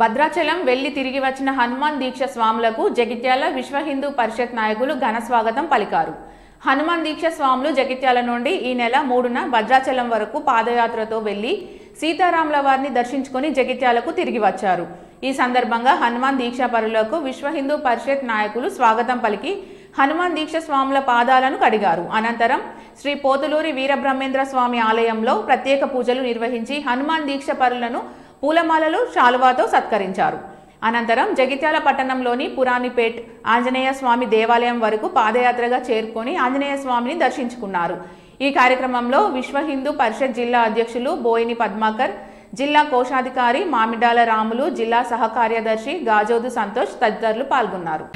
భద్రాచలం వెళ్ళి తిరిగి వచ్చిన హనుమాన్ దీక్ష స్వాములకు జగిత్యాల విశ్వ హిందూ పరిషత్ నాయకులు ఘన స్వాగతం పలికారు. హనుమాన్ దీక్ష స్వాములు జగిత్యాల నుండి ఈ నెల మూడున భద్రాచలం వరకు పాదయాత్రతో వెళ్ళి సీతారాముల వారిని దర్శించుకుని జగిత్యాలకు తిరిగి వచ్చారు. ఈ సందర్భంగా హనుమాన్ దీక్షాపరులకు విశ్వ హిందూ పరిషత్ నాయకులు స్వాగతం పలికి హనుమాన్ దీక్ష స్వాముల పాదాలను కడిగారు. అనంతరం శ్రీ పోతులూరి వీరబ్రహ్మేంద్ర స్వామి ఆలయంలో ప్రత్యేక పూజలు నిర్వహించి హనుమాన్ దీక్ష పరులను పూలమాలలు శాలువాతో సత్కరించారు. అనంతరం జగిత్యాల పట్టణంలోని పురాణిపేట్ ఆంజనేయ స్వామి దేవాలయం వరకు పాదయాత్రగా చేరుకొని ఆంజనేయ స్వామిని దర్శించుకున్నారు. ఈ కార్యక్రమంలో విశ్వ హిందూ పరిషత్ జిల్లా అధ్యక్షులు బోయిని పద్మాకర్ జిల్లా కోశాధికారి మామిడాల రాములు జిల్లా సహకార్యదర్శి గాజోదు సంతోష్ తదితరులు పాల్గొన్నారు.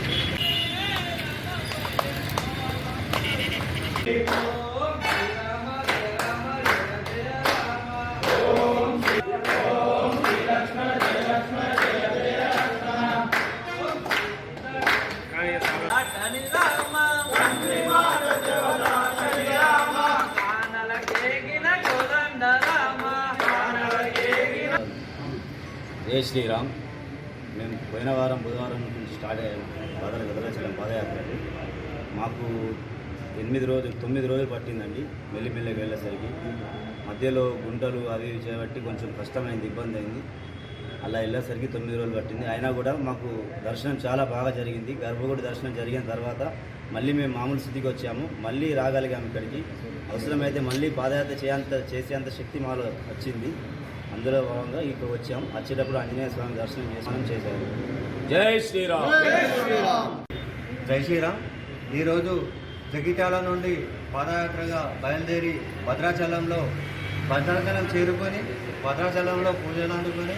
జై శ్రీరామ్. మేము పోయిన వారం బుధవారం నుంచి స్టార్ట్ అయ్యాము భద్ర భద్రాచలం పాదయాత్రకి మాకు ఎనిమిది రోజులు తొమ్మిది రోజులు పట్టిందండి మెల్లిమెల్లికి వెళ్ళేసరికి. మధ్యలో గుంటలు అవి ఇవి చేయబట్టి కొంచెం కష్టమైంది ఇబ్బంది అయింది. అలా వెళ్ళేసరికి తొమ్మిది రోజులు పట్టింది. అయినా కూడా మాకు దర్శనం చాలా బాగా జరిగింది. గర్భగుడి దర్శనం జరిగిన తర్వాత మళ్ళీ మేము మామూలు స్థితికి వచ్చాము. మళ్ళీ రాగలిగాము ఇక్కడికి. అవసరమైతే మళ్ళీ పాదయాత్ర చేయంత చేసేంత శక్తి మాలో వచ్చింది. అందులో భాగంగా ఇక్కడ వచ్చాం. వచ్చేటప్పుడు ఆంజనేయ స్వామి దర్శనం చేసి చేశారు. జై శ్రీరామ్. జై శ్రీరామ్. ఈరోజు జగిత్యాల నుండి పాదయాత్రగా బయలుదేరి భద్రాచలంలో భద్రాచలం చేరుకొని భద్రాచలంలో పూజలు అందుకొని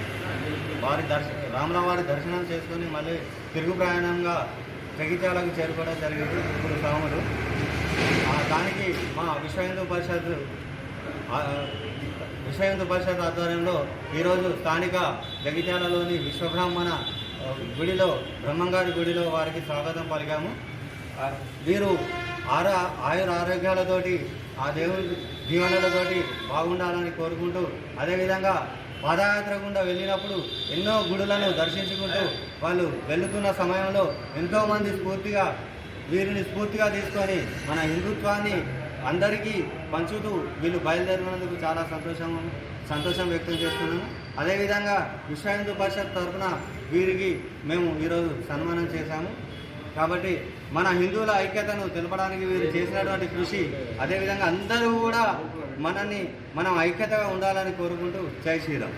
వారి దర్శ రాముల వారి దర్శనం చేసుకొని మళ్ళీ తిరుగు ప్రయాణంగా జగిత్యాలకు చేరుకోవడం జరిగింది. ఇప్పుడు స్వాములు ఆ, దానికి మా విశ్వ హిందూ పరిషత్ ఆ, విశ్వ హిందూ పరిషత్ ఆధ్వర్యంలో ఈరోజు స్థానిక జగిత్యాలలోని విశ్వబ్రాహ్మణ గుడిలో బ్రహ్మంగారి గుడిలో వారికి స్వాగతం పలికాము. వీరు ఆర ఆయుర ఆరోగ్యాలతోటి ఆ దేవుడి దీవెనలతోటి బాగుండాలని కోరుకుంటూ అదేవిధంగా పాదయాత్ర గుండా వెళ్ళినప్పుడు ఎన్నో గుడులను దర్శించుకుంటూ వాళ్ళు వెళుతున్న సమయంలో ఎంతోమంది స్ఫూర్తిగా వీరిని స్ఫూర్తిగా తీసుకొని మన హిందుత్వాన్ని అందరికీ పంచుతూ వీళ్ళు బయలుదేరినందుకు చాలా సంతోషం సంతోషం వ్యక్తం చేస్తున్నాను అదేవిధంగా విశ్వ హిందూ పరిషత్ తరఫున వీరికి మేము ఈరోజు సన్మానం చేశాము. కాబట్టి మన హిందువుల ఐక్యతను తెలపడానికి వీరు చేసినటువంటి కృషి అదేవిధంగా అందరూ కూడా మనల్ని మనం ఐక్యతగా ఉండాలని కోరుకుంటూ జై శ్రీరామ్.